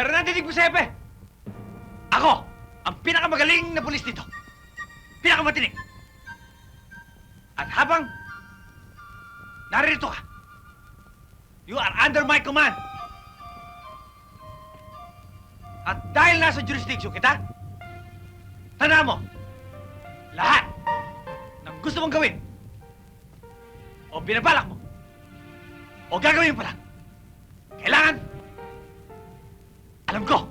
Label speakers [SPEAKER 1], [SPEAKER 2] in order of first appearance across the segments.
[SPEAKER 1] Pero nadinig mo, Sepe! Ako, ang pinakamagaling na pulis dito. Pinakamatinig. At habang naririto ka, you are under my command. At dahil nasa jurisdiction kita, tandaan mo, lahat ng gusto mong gawin, o binabalak mo, o gagawin mo lang, kailangan, alam ko.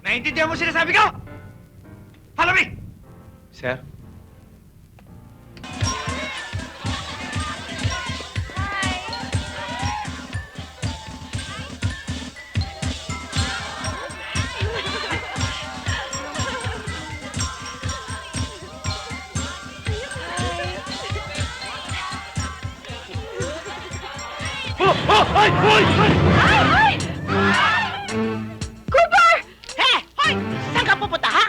[SPEAKER 1] Naiintindihan mo sinasabi ko? Follow me!
[SPEAKER 2] Sir?
[SPEAKER 3] Cooper! He! Hoy! Saan ka pupunta, ha?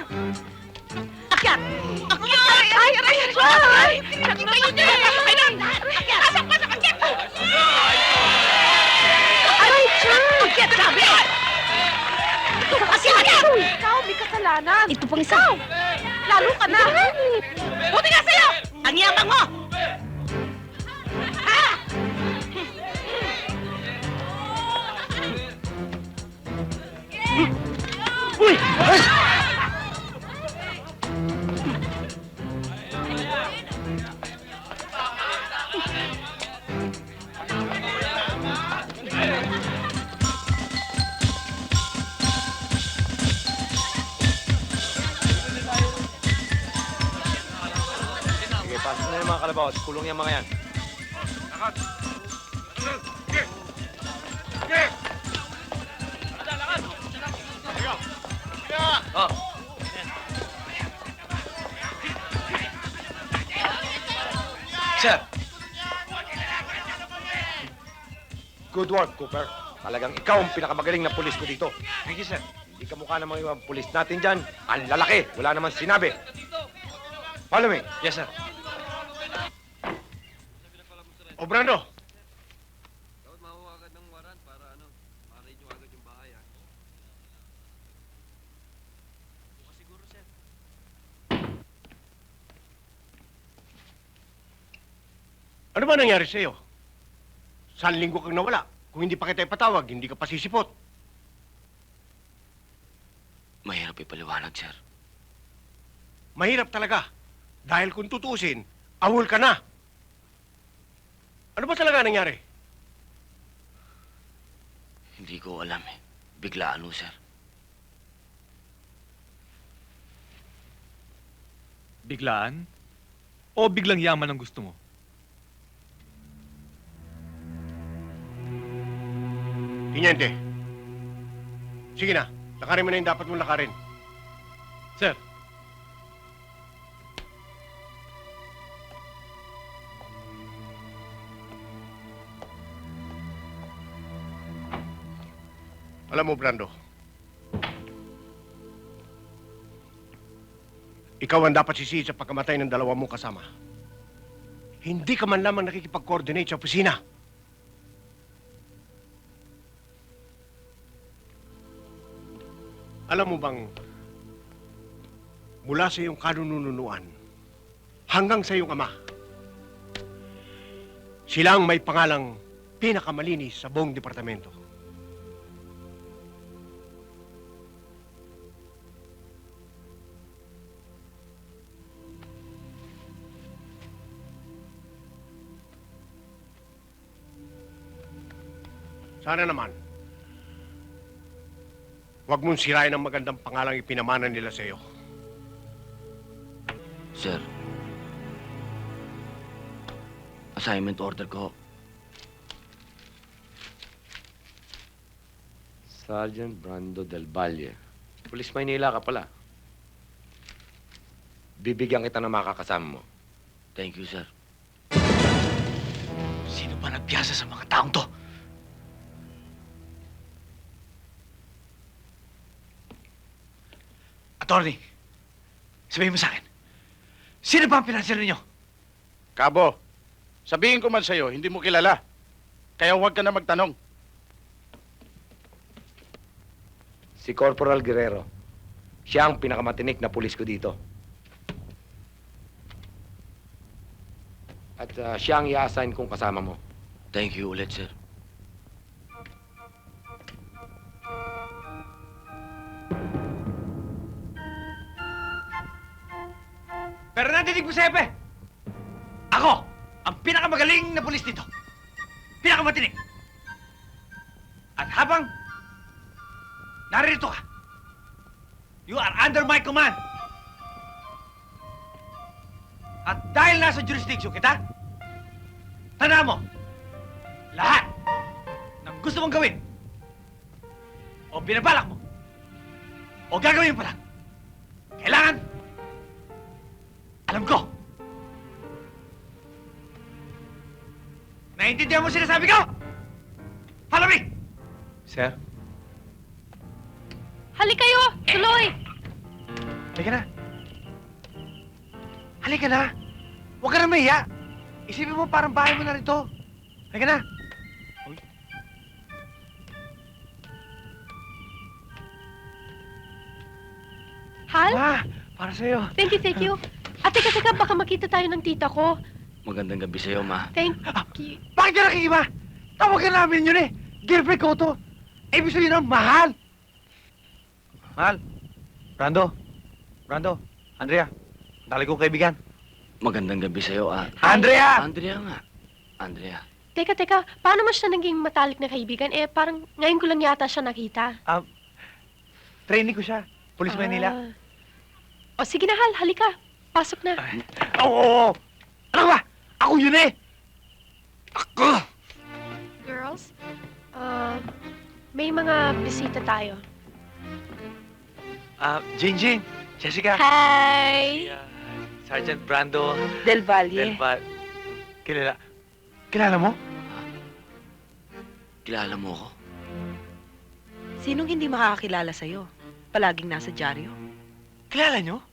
[SPEAKER 3] Akyat! Akyat! Ay, ay, ay, ay! Akyat kayo dyan! Akyat! Akyat! Pasok, pasok! Akyat! Aray, Chan! Akyat, sabi! Ito akyat!
[SPEAKER 4] Ikaw, may kasalanan.
[SPEAKER 3] Ito pang isa.
[SPEAKER 4] Lalo ka na.
[SPEAKER 3] Buti nga sa'yo! Ang yabang mo!
[SPEAKER 2] Sige, pasok na yung mga kalabaw. Kulong yung mga yan. Good work, Cooper. Talagang ikaw ang pinakamagaling na pulis ko dito.
[SPEAKER 1] thank you, sir.
[SPEAKER 2] Hindi ka mukha ng mga pulis natin dyan. Ang lalaki. Wala naman sinabi. Follow me.
[SPEAKER 1] Yes, sir.
[SPEAKER 2] O.
[SPEAKER 5] Dapat makuha ng waran para ano, ma-raid nyo agad yung bahay ah. siguro, sir.
[SPEAKER 6] Ano ba nangyari sa iyo? Saan linggo kang nawala? Kung hindi pa kita ipatawag, hindi ka pa sisipot.
[SPEAKER 5] Mahirap ipaliwanag, sir.
[SPEAKER 6] Mahirap talaga. Dahil kung tutusin, awol ka na. Ano ba talaga nangyari?
[SPEAKER 5] Hindi ko alam eh. Biglaan ho, sir.
[SPEAKER 7] Biglaan? O biglang yaman ang gusto mo?
[SPEAKER 6] Tiniente. Sige na, lakarin mo na yung dapat mong lakarin.
[SPEAKER 7] Sir,
[SPEAKER 6] Alam mo, Brando. Ikaw ang dapat sisihin sa pagkamatay ng dalawa mong kasama. Hindi ka man lamang nakikipag-coordinate sa opisina. Alam mo bang, mula sa iyong kanununuan hanggang sa iyong ama, sila ang may pangalang pinakamalinis sa buong departamento. Sana naman, huwag mong sirain ang magandang pangalang ipinamana nila sa iyo.
[SPEAKER 5] Sir. Assignment order ko.
[SPEAKER 2] Sergeant Brando Del Valle. Pulis Maynila ka pala. Bibigyan kita ng makakasama mo.
[SPEAKER 5] Thank you, sir.
[SPEAKER 1] Sino ba nagpiyasa sa mga taong to? Attorney, sabihin mo sa akin, sino ba ang pinansyal ninyo?
[SPEAKER 8] Kabo, sabihin ko man sa'yo, hindi mo kilala. Kaya huwag ka na magtanong.
[SPEAKER 2] Si Corporal Guerrero. Siya ang pinakamatinik na pulis ko dito. At uh, siya ang i-assign kong kasama mo.
[SPEAKER 5] Thank you ulit, sir.
[SPEAKER 1] Pero nadinig mo, Sepe! Ako, ang pinakamagaling na pulis dito. Pinakamatinig. At habang naririto ka, you are under my command. At dahil nasa jurisdiction kita, tandaan mo, lahat ng gusto mong gawin, o binabalak mo, o gagawin pa lang, kailangan alam ko! Naiintindihan mo sinasabi ko? Follow me!
[SPEAKER 7] Sir?
[SPEAKER 4] Halik kayo! Tuloy!
[SPEAKER 1] Halika na. Halika na. Huwag ka na mahiya. Isipin mo parang bahay mo na rito. Halika na.
[SPEAKER 4] Hal?
[SPEAKER 1] Ma, para sa'yo.
[SPEAKER 4] Thank you, thank you. At teka, teka, baka makita tayo ng tita ko.
[SPEAKER 5] Magandang gabi sa'yo, ma.
[SPEAKER 4] Thank you.
[SPEAKER 1] Bakit ka nakikiba? Tawagan namin yun eh. Girlfriend ko to. Ibig sabihin ng mahal. Mahal. Brando. Brando. Andrea. Dali kong kaibigan.
[SPEAKER 5] Magandang gabi sa'yo, ah.
[SPEAKER 1] Andrea!
[SPEAKER 5] Andrea nga. Andrea.
[SPEAKER 4] Teka, teka, paano mo siya naging matalik na kaibigan? Eh, parang ngayon ko lang yata siya nakita.
[SPEAKER 1] Trainee ko siya. Police Manila.
[SPEAKER 4] Ah. O sige na, Hal, halika. Pasok na.
[SPEAKER 1] Oo, oo, oo. Ano ba? Ako yun eh. Ako!
[SPEAKER 4] Girls, ah, may mga bisita tayo.
[SPEAKER 1] Ah, Jing Jing. Jessica.
[SPEAKER 4] Hi!
[SPEAKER 1] Sergeant Brando.
[SPEAKER 3] Del Valle.
[SPEAKER 1] Del Val. Kilala. Kilala mo?
[SPEAKER 5] Kilala mo ako?
[SPEAKER 3] Sinong hindi makakakilala sa'yo? Palaging nasa dyaryo.
[SPEAKER 1] Kilala nyo?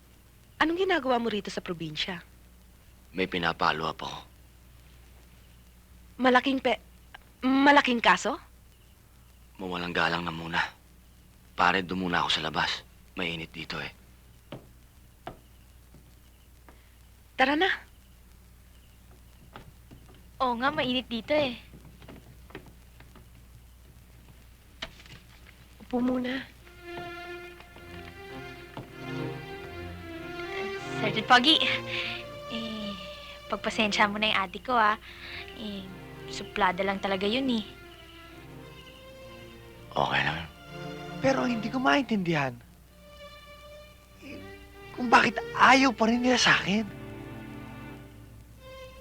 [SPEAKER 3] Anong ginagawa mo rito sa probinsya?
[SPEAKER 5] May pinapalo up ako.
[SPEAKER 3] Malaking pe... Malaking kaso?
[SPEAKER 5] Mawalang galang na muna. Pare, doon muna ako sa labas. Mainit dito eh.
[SPEAKER 3] Tara na.
[SPEAKER 8] Oo nga, mainit dito eh.
[SPEAKER 4] Upo muna.
[SPEAKER 8] Sergeant Pogi, eh, pagpasensya mo na yung ate ko ah. Eh, suplada lang talaga yun eh.
[SPEAKER 5] Okay lang.
[SPEAKER 1] Pero hindi ko maintindihan. eh, Kung bakit ayaw pa rin nila sa akin.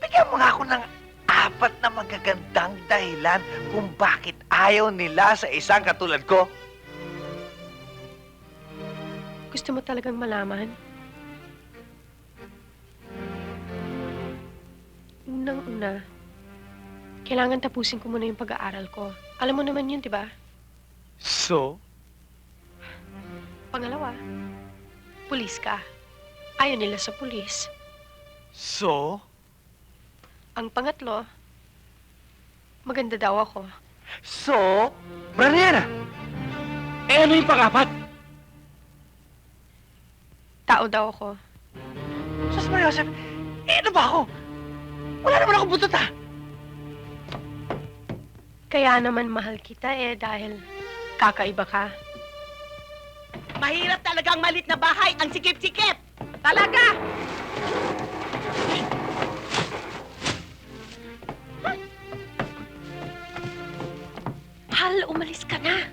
[SPEAKER 1] Bigyan mo nga ako ng apat na magagandang dahilan kung bakit ayaw nila sa isang katulad ko.
[SPEAKER 4] Gusto mo talagang malaman? Unang-una, kailangan tapusin ko muna yung pag-aaral ko. Alam mo naman yun, di ba?
[SPEAKER 1] So?
[SPEAKER 4] Pangalawa, pulis ka. Ayaw nila sa pulis.
[SPEAKER 1] So?
[SPEAKER 4] Ang pangatlo, maganda daw ako.
[SPEAKER 1] So? Braniera! Eh ano yung pang-apat?
[SPEAKER 4] Tao daw ako.
[SPEAKER 1] Sus Maria Joseph, eh ano ba ako? Wala naman akong butot ah!
[SPEAKER 4] Kaya naman mahal kita eh dahil kakaiba ka.
[SPEAKER 3] Mahirap talagang malit na bahay ang sikip-sikip. Talaga!
[SPEAKER 4] Hal, umalis ka na.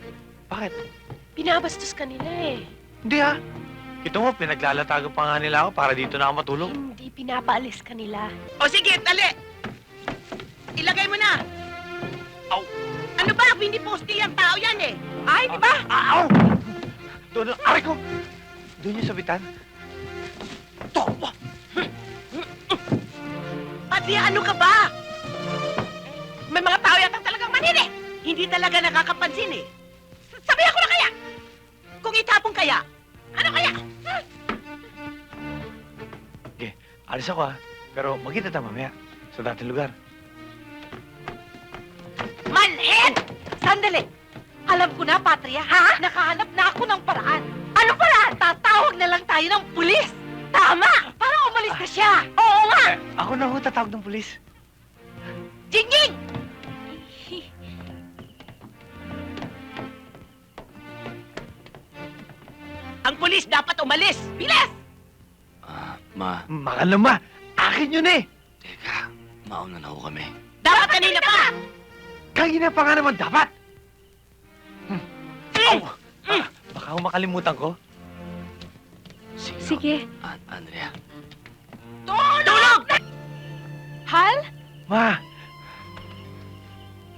[SPEAKER 1] Bakit?
[SPEAKER 4] Binabastos ka nila eh.
[SPEAKER 1] Hindi ah. Ito mo, pinaglalatago pa nga nila ako para dito na ako matulog.
[SPEAKER 4] Hindi pinapaalis ka nila.
[SPEAKER 3] O sige, dali! Ilagay mo na!
[SPEAKER 1] Aw.
[SPEAKER 3] Ano ba? Hindi posti ang tao yan eh. Ay, di ba?
[SPEAKER 1] Ah, Aw! Doon, doon, aray ko! Doon yung sabitan. Tomo!
[SPEAKER 3] Pati ano ka ba? May mga tao yata talagang manini. Hindi talaga nakakapansin eh. Sabihan ko na kaya! Kung itapong kaya, ano kaya?
[SPEAKER 1] Alis ako ah. Pero magkita tayo mamaya sa dating lugar.
[SPEAKER 3] Manhid! Sandali! Alam ko na, Patria. Ha? Nakahanap na ako ng paraan. Ano paraan? Tatawag na lang tayo ng pulis. Tama! Para umalis na siya. Oo nga!
[SPEAKER 1] Ako na ho tatawag ng pulis.
[SPEAKER 3] Jingjing! Ang pulis dapat umalis. Bilis!
[SPEAKER 5] Ah, ma,
[SPEAKER 1] Makal ma. Akin yun eh.
[SPEAKER 5] teka. Mauna na ho kami.
[SPEAKER 3] Dapat kanina pa!
[SPEAKER 1] Kanina pa nga naman dapat. Hmm. Oh, ah, baka ho makalimutan ko.
[SPEAKER 5] Sige.
[SPEAKER 4] Sige.
[SPEAKER 5] An- Andrea.
[SPEAKER 3] Tulog!
[SPEAKER 4] Hal?
[SPEAKER 1] Ma,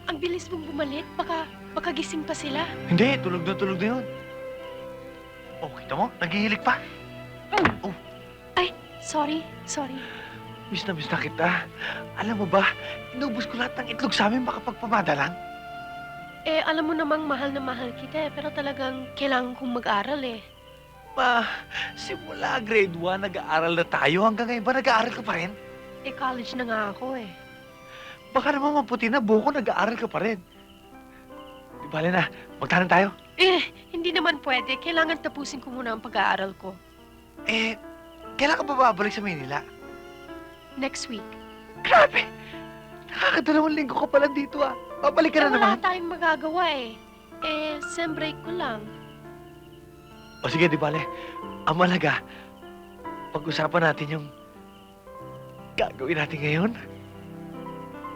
[SPEAKER 4] Ang bilis mong bumalik. Baka, baka gising pa sila.
[SPEAKER 1] hindi. Tulog na tulog na yun. Oh, kita mo? Naghihilig pa.
[SPEAKER 4] Sorry, sorry.
[SPEAKER 1] Miss na miss na kita. Alam mo ba, inubos ko lahat ng itlog sa amin makapagpamada lang.
[SPEAKER 4] Eh, alam mo namang mahal na mahal kita eh. Pero talagang kailangan kong mag-aral eh.
[SPEAKER 1] Ma, simula grade 1, nag-aaral na tayo. Hanggang ngayon ba nag-aaral ka pa rin?
[SPEAKER 4] Eh, college na nga ako eh.
[SPEAKER 1] Baka naman maputi na buko, nag-aaral ka pa rin. Di bale na, magtanan tayo.
[SPEAKER 4] Eh, hindi naman pwede. Kailangan tapusin ko muna ang pag-aaral ko.
[SPEAKER 1] Eh, kailan ka ba babalik sa Manila?
[SPEAKER 4] Next week.
[SPEAKER 1] Grabe! Nakakadalawang linggo ka pala dito ah. Babalik ka na
[SPEAKER 4] wala
[SPEAKER 1] naman.
[SPEAKER 4] tayong magagawa eh. Eh, sem break ko lang.
[SPEAKER 1] O sige, di bale. Ang malaga, pag-usapan natin yung gagawin natin ngayon.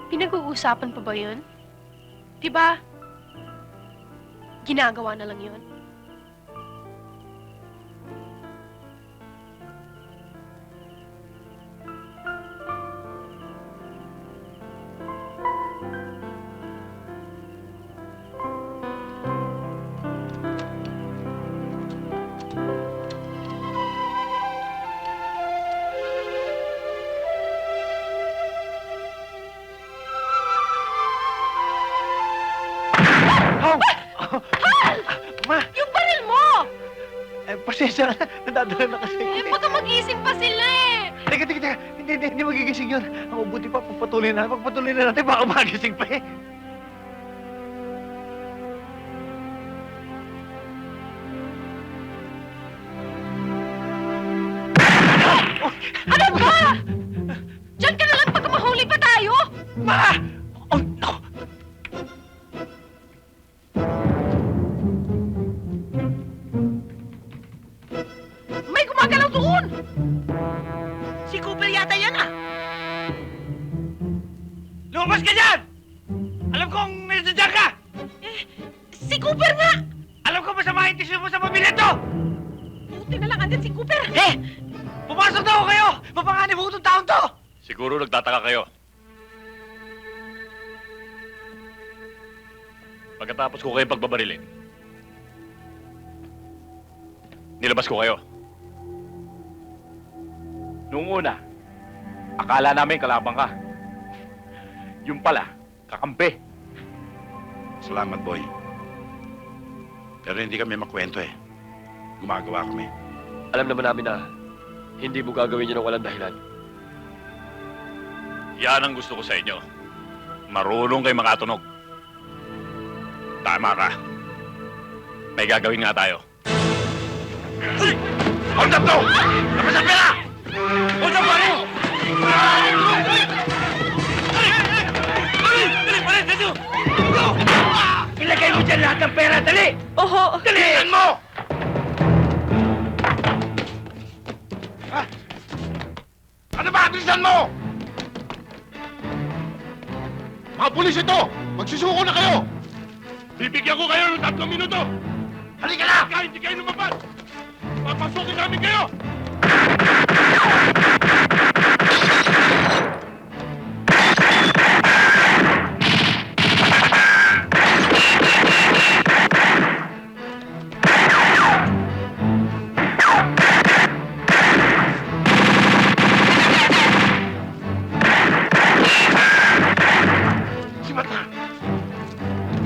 [SPEAKER 4] Pinag-uusapan pa ba yun? Diba? Ginagawa na lang yun.
[SPEAKER 1] Pasensya ka na. Nadadala na kasi.
[SPEAKER 3] Eh,
[SPEAKER 1] eh.
[SPEAKER 3] baka magising pa sila eh!
[SPEAKER 1] Teka, teka, teka. Hindi, hindi, hindi magigising yun. Ang mabuti pa, pagpatuloy na. Pagpatuloy na natin, baka magising pa eh.
[SPEAKER 3] Ano ba? Diyan ka na lang pagka mahuli pa tayo!
[SPEAKER 1] Ma! Oh, no!
[SPEAKER 3] Eh!
[SPEAKER 1] Pumasok na ako kayo! Mapanganib mo itong taong to!
[SPEAKER 7] Siguro nagtataka kayo. Pagkatapos ko kayo pagbabarilin, nilabas ko kayo. Noong una, akala namin kalabang ka. Yung pala, kakampi.
[SPEAKER 9] Salamat, boy. Pero hindi kami makwento eh. Gumagawa kami.
[SPEAKER 10] Alam naman namin na hindi mo gagawin yun ng walang dahilan.
[SPEAKER 7] Yan ang gusto ko sa inyo. Marunong kayo makatunog. Tama ka. May gagawin nga tayo.
[SPEAKER 9] Hold up to! Labas ang pera!
[SPEAKER 7] Hold up!
[SPEAKER 1] Ilagay mo dyan lahat ng pera, dali!
[SPEAKER 4] Oho!
[SPEAKER 9] Dalihan mo! Ano ba? Bilisan mo! Mga pulis ito! Magsusuko na kayo! Bibigyan ko kayo ng tatlong minuto! Halika na! Hindi kayo lumabas! Papasukin namin kayo!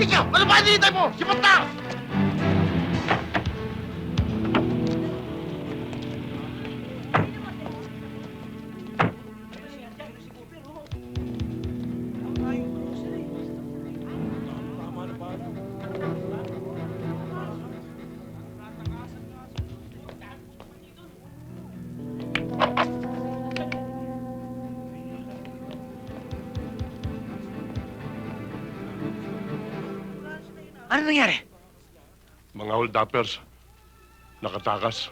[SPEAKER 9] Ikaw! Ano ba hinihintay mo? Si Mata!
[SPEAKER 1] Ano nangyari?
[SPEAKER 9] Mga hold-uppers, nakatakas.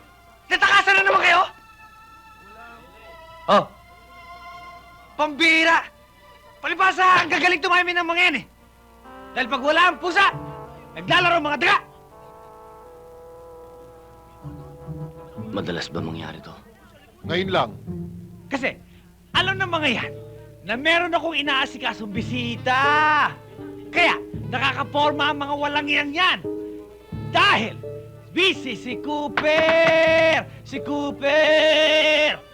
[SPEAKER 1] Natakasan na naman kayo?
[SPEAKER 2] Oh,
[SPEAKER 1] Pambira! Palibasa, ang gagaling tumami ng mga yan eh. Dahil pag wala ang pusa, naglalaro mga daga.
[SPEAKER 5] Madalas ba mangyari to?
[SPEAKER 9] Ngayon lang,
[SPEAKER 1] Kasi, alam ng mga yan na meron akong inaasikasong bisita. Kaya, nakakaporma ang mga walang yan yan. Dahil, busy si Cooper! Si Cooper!